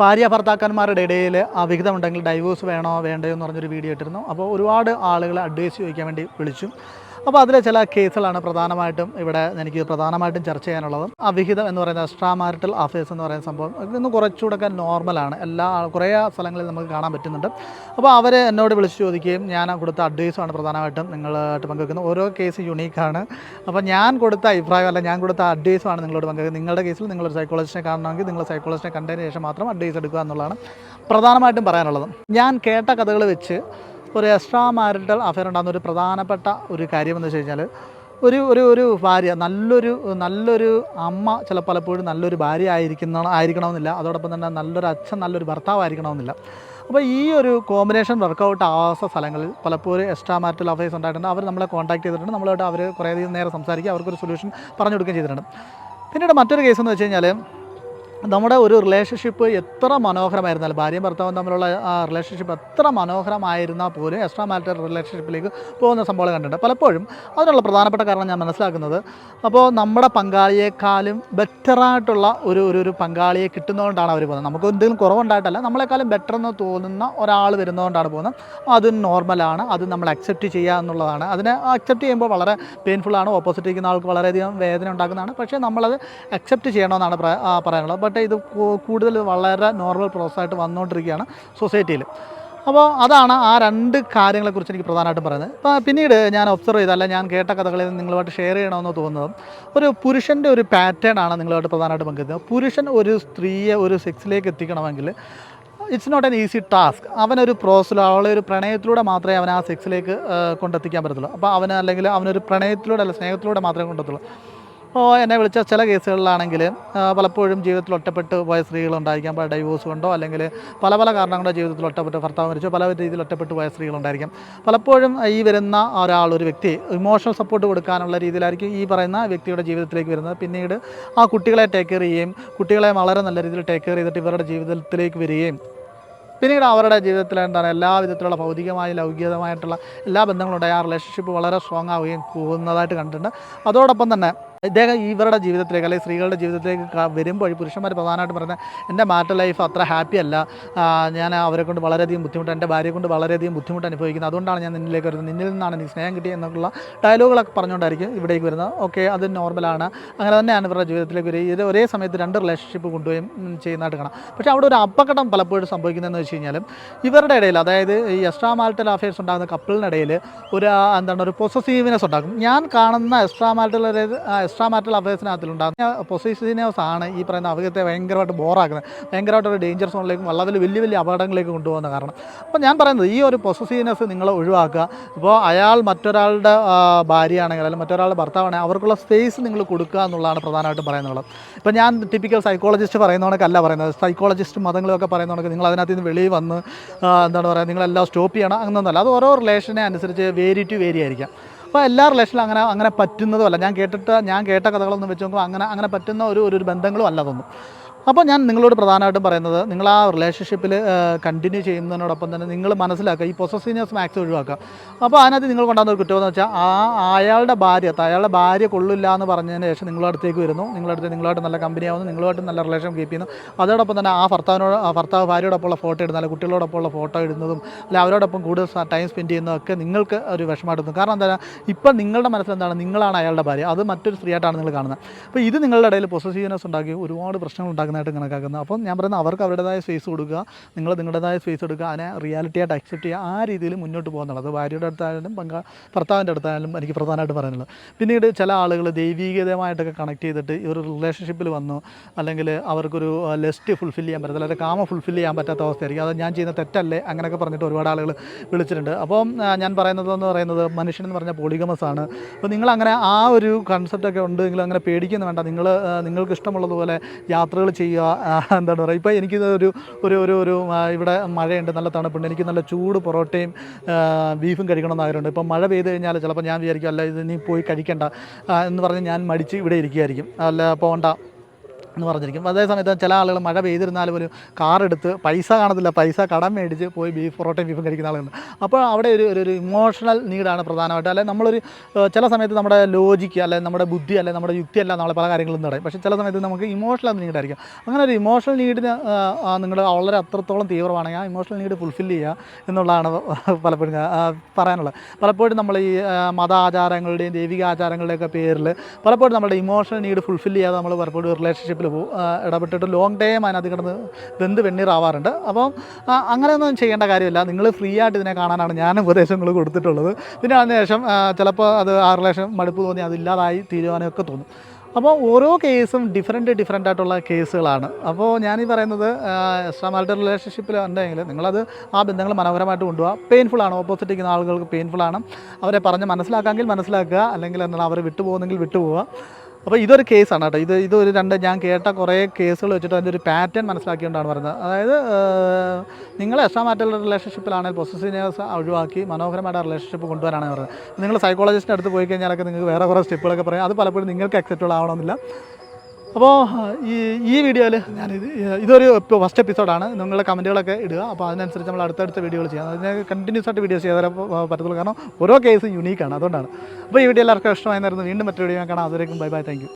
ഭാര്യ ഭർത്താക്കന്മാരുടെ ഇടയിൽ അവിഹിതമുണ്ടെങ്കിൽ ഡൈവോഴ്സ് വേണോ വേണ്ടയോ എന്ന് പറഞ്ഞൊരു വീഡിയോ ഇട്ടിരുന്നു. അപ്പോൾ ഒരുപാട് ആളുകളെ അഡ്വൈസ് ചോദിക്കാൻ വേണ്ടി വിളിച്ചു. അപ്പോൾ അതിലെ ചില കേസുകളാണ് പ്രധാനമായിട്ടും ഇവിടെ എനിക്ക് പ്രധാനമായിട്ടും ചർച്ച ചെയ്യാനുള്ളത്. അവിഹിതം എന്ന് പറയുന്ന എക്സ്ട്രാ മാരിറ്റൽ അഫയേഴ്സ് എന്ന് പറയുന്ന സംഭവം ഇന്ന് കുറച്ചുകൂടെ നോർമലാണ് എല്ലാ കുറേ സ്ഥലങ്ങളിൽ നമുക്ക് കാണാൻ പറ്റുന്നുണ്ട്. അപ്പോൾ അവർ എന്നോട് വിളിച്ച് ചോദിക്കുകയും ഞാൻ കൊടുത്ത അഡ്വൈസുമാണ് പ്രധാനമായിട്ടും നിങ്ങളായിട്ട് പങ്കുവെക്കുന്നത്. ഓരോ കേസ് യുണീക്കാണ് അപ്പോൾ ഞാൻ കൊടുത്ത അഭിപ്രായം അല്ല ഞാൻ കൊടുത്ത അഡ്വൈസുമാണ് നിങ്ങളോട് പങ്കുവെക്കുന്നത്. നിങ്ങളുടെ കേസിൽ നിങ്ങളൊരു സൈക്കോളജിസ്റ്റിനെ കാണണമെങ്കിൽ നിങ്ങൾ സൈക്കോളജിസ്റ്റിനെ കണ്ടതിന് ശേഷം മാത്രം അഡ്വൈസ് എടുക്കുക എന്നുള്ളതാണ് പ്രധാനമായിട്ടും പറയാനുള്ളത്. ഞാൻ കേട്ട കഥകൾ വെച്ച് ഒരു എക്സ്ട്രാ മാരിറ്റൽ അഫയർ ഉണ്ടാകുന്ന ഒരു പ്രധാനപ്പെട്ട ഒരു കാര്യം എന്ന് വെച്ച് കഴിഞ്ഞാൽ ഒരു ഒരു ഒരു ഭാര്യ നല്ലൊരു നല്ലൊരു അമ്മ ചില പലപ്പോഴും നല്ലൊരു ഭാര്യ ആയിരിക്കുന്ന ആയിരിക്കണമെന്നില്ല. അതോടൊപ്പം തന്നെ നല്ലൊരു അച്ഛൻ നല്ലൊരു ഭർത്താവ് ആയിരിക്കണമെന്നില്ല. അപ്പോൾ ഈ ഒരു കോമ്പിനേഷൻ വർക്കൗട്ട് ആവാത്ത സ്ഥലങ്ങളിൽ പലപ്പോഴും എക്സ്ട്രാ മാരിറ്റൽ അഫയേഴ്സ് ഉണ്ടായിട്ടുണ്ട്. അവർ നമ്മളെ കോൺടാക്ട് ചെയ്തിട്ടുണ്ട്. നമ്മളോട് അവർ കുറേയധികം നേരം സംസാരിക്കുക അവർക്കൊരു സൊല്യൂഷൻ പറഞ്ഞു കൊടുക്കുകയും ചെയ്തിട്ടുണ്ട്. പിന്നീട് മറ്റൊരു കേസ് എന്ന് വെച്ച് കഴിഞ്ഞാൽ നമ്മുടെ ഒരു റിലേഷൻഷിപ്പ് എത്ര മനോഹരമായിരുന്നാലും ഭാര്യയും ഭർത്താവും തമ്മിലുള്ള ആ റിലേഷൻഷിപ്പ് എത്ര മനോഹരമായിരുന്നാൽ പോലും എക്സ്ട്രാ മാരിറ്റൽ റിലേഷൻഷിപ്പിലേക്ക് പോകുന്ന സംഭവം കണ്ടിട്ടുണ്ട്. പലപ്പോഴും അതിനുള്ള പ്രധാനപ്പെട്ട കാരണം ഞാൻ മനസ്സിലാക്കുന്നത് അപ്പോൾ നമ്മുടെ പങ്കാളിയേക്കാളും ബെറ്ററായിട്ടുള്ള ഒരു ഒരു ഒരു പങ്കാളിയെ കിട്ടുന്നതുകൊണ്ടാണ് അവർ പോകുന്നത്. നമുക്ക് എന്തെങ്കിലും കുറവുണ്ടായിട്ടല്ല നമ്മളെക്കാളും ബെറ്റർ എന്ന് തോന്നുന്ന ഒരാൾ വരുന്നതുകൊണ്ടാണ് പോകുന്നത്. അത് നോർമലാണ് അത് നമ്മൾ അക്സെപ്റ്റ് ചെയ്യുക എന്നുള്ളതാണ്. അതിനെ അക്സെപ്റ്റ് ചെയ്യുമ്പോൾ വളരെ പെയിൻഫുള്ളാണ് ഓപ്പോസിറ്റ് ഇരിക്കുന്ന ആൾക്ക് വളരെയധികം വേദന ഉണ്ടാക്കുന്നതാണ്. പക്ഷേ നമ്മളത് അക്സെപ്റ്റ് ചെയ്യണമെന്നാണ് പറയാനുള്ളത്. ബട്ട് ഇത് കൂടുതൽ വളരെ നോർമൽ പ്രോസസ്സായിട്ട് വന്നുകൊണ്ടിരിക്കുകയാണ് സൊസൈറ്റിയിൽ അപ്പോൾ അതാണ് ആ രണ്ട് കാര്യങ്ങളെക്കുറിച്ച് എനിക്ക് പ്രധാനമായിട്ടും പറയുന്നത്. അപ്പോൾ പിന്നീട് ഞാൻ ഒബ്സർവ് ചെയ്ത അല്ല ഞാൻ കേട്ട കഥകളിൽ നിങ്ങളുമായിട്ട് ഷെയർ ചെയ്യണമെന്ന് തോന്നുന്നത് ഒരു പുരുഷന്റെ ഒരു പാറ്റേൺ ആണ് നിങ്ങളുമായിട്ട് പ്രധാനമായിട്ട് പങ്കുവയ്ക്കുന്നത് പുരുഷൻ ഒരു സ്ത്രീയെ ഒരു സെക്സിലേക്ക് എത്തിക്കണമെങ്കിൽ it's not an easy task അവനൊരു പ്രോസസ്സിലോ അവളെ ഒരു പ്രണയത്തിലൂടെ മാത്രമേ അവൻ ആ സെക്സിലേക്ക് കൊണ്ടെത്തിക്കാൻ പറ്റത്തുള്ളൂ. അപ്പോൾ അവന് അല്ലെങ്കിൽ അവനൊരു പ്രണയത്തിലൂടെ അല്ല സ്നേഹത്തിലൂടെ മാത്രമേ കൊണ്ടെത്തുള്ളൂ. എന്നെ വിളിച്ച ചില കേസുകളിലാണെങ്കിൽ പലപ്പോഴും ജീവിതത്തിൽ ഒറ്റപ്പെട്ട് പോയ സ്ത്രീകളുണ്ടായിരിക്കാം പല ഡൈവോഴ്സ് കൊണ്ടോ അല്ലെങ്കിൽ പല പല കാരണങ്ങളുടെ ജീവിതത്തിൽ ഒറ്റപ്പെട്ട് ഭർത്താവ് മരിച്ചോ പല രീതിയിൽ ഒറ്റപ്പെട്ട് പോയ സ്ത്രീകളുണ്ടായിരിക്കാം പലപ്പോഴും ഈ വരുന്ന ഒരാൾ ഒരു വ്യക്തി ഇമോഷണൽ സപ്പോർട്ട് കൊടുക്കാനുള്ള രീതിയിലായിരിക്കും ഈ പറയുന്ന വ്യക്തിയുടെ ജീവിതത്തിലേക്ക് വരുന്നത്. പിന്നീട് ആ കുട്ടികളെ ടേക്ക് കെയർ ചെയ്യുകയും കുട്ടികളെ വളരെ നല്ല രീതിയിൽ ടേക്ക് കെയർ ചെയ്തിട്ട് ഇവരുടെ ജീവിതത്തിലേക്ക് വരികയും പിന്നീട് അവരുടെ ജീവിതത്തിൽ എന്താണ് എല്ലാ വിധത്തിലുള്ള ഭൗതികമായ ലൗകികമായിട്ടുള്ള എല്ലാ ബന്ധങ്ങളുണ്ടായി ആ റിലേഷൻഷിപ്പ് വളരെ സ്ട്രോങ് ആവുകയും പോകുന്നതായിട്ട് കണ്ടിട്ടുണ്ട്. അതോടൊപ്പം തന്നെ ഇദ്ദേഹം ഇവരുടെ ജീവിതത്തിലേക്ക് അല്ലെങ്കിൽ സ്ത്രീകളുടെ ജീവിതത്തിലേക്ക് വരുമ്പോൾ പുരുഷന്മാർ പ്രധാനമായിട്ടും പറയുന്നത് എന്റെ മാറ്റ ലൈഫ് അത്ര ഹാപ്പി അല്ല. ഞാൻ അവരെ കൊണ്ട് വളരെയധികം ബുദ്ധിമുട്ട് എന്റെ ഭാര്യയെ കൊണ്ട് വളരെയധികം ബുദ്ധിമുട്ട് അനുഭവിക്കുന്നത് അതുകൊണ്ടാണ് ഞാൻ നിന്നിലേക്ക് വരുന്നത്. നിന്നിൽ നിന്നാണ് എനിക്ക് സ്നേഹം കിട്ടിയത് എന്നുള്ള ഡയലോഗുകളൊക്കെ പറഞ്ഞുകൊണ്ടായിരിക്കും ഇവിടേക്ക് വരുന്നത്. ഓക്കെ അത് നോർമലാണ് അങ്ങനെ തന്നെയാണ് ഇവരുടെ ജീവിതത്തിലേക്ക് വരിക. ഇത് ഒരേ സമയത്ത് രണ്ട് റിലേഷൻഷിപ്പ് കൊണ്ടുപോയും ചെയ്യുന്നതായിട്ട് കാണാം. പക്ഷേ അവിടെ ഒരു അപകടം പലപ്പോഴും സംഭവിക്കുന്നതെന്ന് വെച്ച് കഴിഞ്ഞാൽ ഇവരുടെ ഇടയിൽ അതായത് ഈ എക്സ്ട്രാ മാരിറ്റൽ അഫയേഴ്സ് ഉണ്ടാകുന്ന കപ്പിളിനിടയിൽ ഒരു എന്താണ് ഒരു പൊസസീവ്നെസ് ഉണ്ടാകും. ഞാൻ കാണുന്ന എക്സ്ട്രാ മാരിറ്റൽ എക്സ്ട്രാ മാറ്റൽ അഫയേഴ്സിനകത്തിലുണ്ടാകുന്ന പൊസിഷനേഴ്സ് ആണ് ഈ പറയുന്ന അവഗത്തെ ഭയങ്കരമായിട്ട് ബോറാക്കുന്നത് ഭയങ്കരമായിട്ട് ഒരു ഡേഞ്ചർ സോണിലേക്കും വളരെ വലിയ വലിയ അപകടങ്ങളിലേക്ക് കൊണ്ടുപോകുന്ന കാരണം. അപ്പോൾ ഞാൻ പറയുന്നത് ഈ ഒരു പൊസസീവ്നെസ് നിങ്ങൾ ഒഴിവാക്കുക. ഇപ്പോൾ അയാൾ മറ്റൊരാളുടെ ഭാര്യയാണെങ്കിൽ അല്ലെങ്കിൽ മറ്റൊരാളുടെ ഭർത്താവാണെങ്കിൽ അവർക്കുള്ള സ്പേസ് നിങ്ങൾ കൊടുക്കുക എന്നുള്ളതാണ് പ്രധാനമായിട്ടും പറയുന്നത്. ഇപ്പോൾ ഞാൻ ടിപ്പിക്കൽ സൈക്കോളജിസ്റ്റ് പറയുന്ന കണക്കല്ല പറയുന്നത്. സൈക്കോളജിസ്റ്റ് മതങ്ങളൊക്കെ പറയുന്ന കണക്ക് നിങ്ങൾ അതിനകത്ത് നിന്ന് വെളിയിൽ വന്ന് എന്താണ് പറയുക നിങ്ങളെല്ലാം സ്റ്റോപ്പ് ചെയ്യണം അങ്ങനെയൊന്നുമല്ല. അത് ഓരോ റിലേഷനെ അനുസരിച്ച് വേരി ടു വേരി ആയിരിക്കാം. അപ്പോൾ എല്ലാ റിലേഷനിലും അങ്ങനെ അങ്ങനെ പറ്റുന്നതുമല്ല ഞാൻ കേട്ടിട്ട് ഞാൻ കേട്ട കഥകളൊന്നും വെച്ച് നോക്കുമ്പോൾ അങ്ങനെ അങ്ങനെ പറ്റുന്ന ഒരു ഒരു ബന്ധങ്ങളും അല്ല അപ്പോൾ ഞാൻ നിങ്ങളോട് പ്രധാനമായിട്ടും പറയുന്നത് നിങ്ങൾ ആ റിലേഷൻഷിപ്പിൽ കണ്ടിന്യൂ ചെയ്യുന്നതിനോടൊപ്പം തന്നെ നിങ്ങൾ മനസ്സിലാക്കുക ഈ പൊസസീനിയസ് മാക്സ് ഒഴിവാക്കുക. അപ്പോൾ അതിനകത്ത് നിങ്ങൾ കൊണ്ടുവന്ന ഒരു കുറ്റമെന്ന് വെച്ചാൽ ആ അയാളുടെ ഭാര്യ അയാളുടെ ഭാര്യ കൊള്ളില്ല എന്ന് പറഞ്ഞതിന് ശേഷം നിങ്ങളുടെ അടുത്തേക്ക് വരുന്നു. നിങ്ങളടുത്ത് നിങ്ങളായിട്ട് നല്ല കമ്പനി ആവുന്നു. നിങ്ങളുമായിട്ട് നല്ല റിലേഷൻ കീപ്പ് ചെയ്യുന്നു. അതോടൊപ്പം തന്നെ ആ ഭർത്താവിനോട് ആ ഭർത്താവ് ഭാര്യയോടൊപ്പമുള്ള ഫോട്ടോ ഇടുന്ന കുട്ടികളോടൊപ്പമുള്ള ഫോട്ടോ ഇടുന്നതും അല്ലെങ്കിൽ അവരോടൊപ്പം കൂടുതൽ ടൈം സ്പെൻഡ് ചെയ്യുന്നതൊക്കെ നിങ്ങൾക്ക് ഒരു വിഷമമായിട്ട് കാരണം എന്താ ഇപ്പം നിങ്ങളുടെ മനസ്സിൽ എന്താണ് നിങ്ങളാണ് അയാളുടെ ഭാര്യ. അത് മറ്റൊരു സ്ത്രീയായിട്ടാണ് നിങ്ങൾ കാണുന്നത്. അപ്പോൾ ഇത് നിങ്ങളുടെ ഇടയിൽ പൊസസീവ്നെസ് ഉണ്ടാക്കി ഒരുപാട് പ്രശ്നങ്ങൾ ഉണ്ടാക്കുന്നതായിട്ട് കണക്കാക്കുന്നത്. അപ്പം ഞാൻ പറയുന്നത് അവർക്ക് അവരുടേതായ സ്പേസ് കൊടുക്കുക നിങ്ങൾ നിങ്ങളുടേതായ സ്പേസ് കൊടുക്കുക അതിനെ റിയാലിറ്റി ആയിട്ട് അക്സെപ്റ്റ് ചെയ്യുക ആ രീതിയിൽ മുന്നോട്ട് പോകുന്നുള്ളത് ഭാര്യയുടെ അടുത്തായാലും പങ്കാ ഭർത്താവിന്റെ അടുത്തായാലും എനിക്ക് പ്രധാനമായിട്ട് പറയാനുള്ളത്. പിന്നീട് ചില ആളുകൾ ദൈവീകതമായിട്ടൊക്കെ കണക്ട് ചെയ്തിട്ട് ഈ ഒരു റിലേഷൻഷിപ്പിൽ വന്നു അല്ലെങ്കിൽ അവർക്കൊരു ലെസ്റ്റ് ഫുൾഫിൽ ചെയ്യാൻ പറ്റത്തില്ല അല്ലെങ്കിൽ കാമ ഫുൾഫിൽ ചെയ്യാൻ പറ്റാത്ത അവസ്ഥയായിരിക്കും. അത് ഞാൻ ചെയ്യുന്ന തെറ്റല്ലേ? അങ്ങനെയൊക്കെ പറഞ്ഞിട്ട് ഒരുപാട് ആളുകൾ വിളിച്ചിട്ടുണ്ട്. അപ്പം ഞാൻ പറയുന്നതെന്ന് പറയുന്നത് മനുഷ്യൻ എന്ന് പറഞ്ഞാൽ പോളിഗമസ് ആണ്. അപ്പോൾ നിങ്ങൾ അങ്ങനെ ആ ഒരു കൺസെപ്റ്റൊക്കെ ഉണ്ട് നിങ്ങൾ അങ്ങനെ പേടിക്കുന്നു വേണ്ട. നിങ്ങൾ നിങ്ങൾക്ക് ഇഷ്ടമുള്ളതുപോലെ യാത്രകൾ ചെയ്യുക ആ, എന്താണ് പറയുക? ഇപ്പോൾ എനിക്കിത് ഒരു ഒരു ഒരു ഒരു ഇവിടെ മഴയുണ്ട് നല്ല തണുപ്പുണ്ട്. എനിക്ക് നല്ല ചൂട് പൊറോട്ടയും ബീഫും കഴിക്കണമെന്ന് ആഗ്രഹമുണ്ട്. ഇപ്പം മഴ പെയ്ത് കഴിഞ്ഞാൽ ചിലപ്പോൾ ഞാൻ വിചാരിക്കും അല്ല ഇത് നീ പോയി കഴിക്കണ്ട. എന്ന് പറഞ്ഞ് ഞാൻ മടിച്ച് ഇവിടെ ഇരിക്കുകയായിരിക്കും. അല്ല പോകണ്ട എന്ന് പറഞ്ഞിരിക്കും. അതേ സമയത്ത് ചില ആളുകൾ മഴ പെയ്തിരുന്നാൽ പോലും കാർ എടുത്ത് പൈസ കാണത്തില്ല. പൈസ കടം മേടിച്ച് പോയി ബീഫ് പൊറോട്ടയും ബീഫും കഴിക്കുന്ന ആളുകളുണ്ട്. അപ്പോൾ അവിടെ ഒരു ഒരു- ഇമോഷണൽ നീഡാണ് പ്രധാനമായിട്ട്. അല്ലെങ്കിൽ നമ്മളൊരു ചില സമയത്ത് നമ്മുടെ ലോജിക്ക് അല്ലെങ്കിൽ നമ്മുടെ ബുദ്ധി അല്ലെങ്കിൽ നമ്മുടെ യുക്തി അല്ല നമ്മളെ പല കാര്യങ്ങളും നടക്കും പക്ഷേ ചില സമയത്ത് നമുക്ക് ഇമോഷണൽ നീഡായിരിക്കും അങ്ങനെ ഒരു ഇമോഷണൽ നീഡിന് നിങ്ങൾ വളരെ അത്രത്തോളം തീവ്രമാണെങ്കിൽ ആ ഇമോഷണൽ നീഡ് ഫുൾഫിൽ ചെയ്യുക എന്നുള്ളതാണ് പലപ്പോഴും പറയാനുള്ളത്. പലപ്പോഴും നമ്മൾ ഈ മത ആചാരങ്ങളുടെയും ദൈവിക ആചാരങ്ങളുടെയൊക്കെ പേരിൽ പലപ്പോഴും നമ്മുടെ ഇമോഷണൽ നീഡ് ഫുൾഫിൽ ചെയ്യാതെ നമ്മൾ പലപ്പോഴും റിലേഷൻഷിപ്പിൽ പോകും ആ, ഇടപെട്ടിട്ട് ലോങ് ടൈം അതിനകത്ത് കിടന്ന് വെന്ത് വെണ്ണീറാവാറുണ്ട് അപ്പം അങ്ങനെയൊന്നും ചെയ്യേണ്ട കാര്യമില്ല. നിങ്ങൾ ഫ്രീ ആയിട്ട് ഇതിനെ കാണാനാണ് ഞാൻ ഉപദേശങ്ങൾ കൊടുത്തിട്ടുള്ളത്. പിന്നെ അതിനുശേഷം ചിലപ്പോൾ അത് ആ ലക്ഷം മടുപ്പ് തോന്നി അതില്ലാതായി തീരുമാനമൊക്കെ തോന്നും. അപ്പോൾ ഓരോ കേസും ഡിഫറെന്റ് ഡിഫറെന്റ് ആയിട്ടുള്ള കേസുകളാണ് അപ്പോൾ ഞാനീ പറയുന്നത് എക്സ്ട്രാ മാരിറ്റൽ റിലേഷൻഷിപ്പിൽ ഉണ്ടെങ്കിൽ നിങ്ങളത് ആ ബന്ധങ്ങൾ മനോഹരമായിട്ട് കൊണ്ടുപോകുക പെയിൻഫുൾ ആണ്. ഓപ്പോസിറ്റ് ഇരിക്കുന്ന ആളുകൾക്ക് പെയിൻഫുൾ ആണ്. അവരെ പറഞ്ഞ് മനസ്സിലാക്കാമെങ്കിൽ മനസ്സിലാക്കുക. അല്ലെങ്കിൽ എന്താണ് അവരെ വിട്ടുപോകുന്നെങ്കിൽ വിട്ടുപോവുക. അപ്പോൾ ഇതൊരു കേസാണ് കേട്ടോ. ഇത് ഇതൊരു രണ്ട് ഞാൻ കേട്ട കുറേ കേസുകൾ വെച്ചിട്ട് അതിന്റെ ഒരു പാറ്റേൺ മനസ്സിലാക്കിയോണ്ടാണ് പറയുന്നത് അതായത് നിങ്ങൾ എക്സ്ട്രാ മാറ്റൽ റിലേഷൻഷിപ്പിലാണെങ്കിൽ പൊസസീനിയേഴ്സ് ഒഴിവാക്കി മനോഹരമായിട്ട് റിലേഷൻഷിപ്പ് കൊണ്ടുവരാനാണ് പറയുന്നത്. നിങ്ങൾ സൈക്കോളജിസ്റ്റിന്റെ അടുത്ത് പോയി കഴിഞ്ഞാലൊക്കെ നിങ്ങൾക്ക് വേറെ കുറേ സ്റ്റെപ്പുകളൊക്കെ പറയും. അത് പലപ്പോഴും നിങ്ങൾക്ക് അക്സെപ്റ്റബിൾ ആവണമെന്നില്ല. അപ്പോൾ ഈ ഈ വീഡിയോയിൽ ഇത് ഇതൊരു ഫസ്റ്റ് എപ്പിസോഡാണ് നിങ്ങളുടെ കമന്റുകളൊക്കെ ഇടുക. അപ്പോൾ അതിനനുസരിച്ച് നമ്മൾ അടുത്തടുത്ത വീഡിയോകൾ ചെയ്യാം. അതിന് കണ്ടിന്യൂസ് ആയിട്ട് വീഡിയോസ് ചെയ്താൽ പറ്റത്തുള്ളൂ. കാരണം ഓരോ കേസും യുണീക്കാണ് അതുകൊണ്ടാണ്. അപ്പോൾ ഈ വീഡിയോ എല്ലാവർക്കും ഇഷ്ടമായിരുന്നു വീണ്ടും മറ്റൊരു വീഡിയോ ഞാൻ കാണാം. അതുവരേക്കും ബൈ ബൈ. താങ്ക്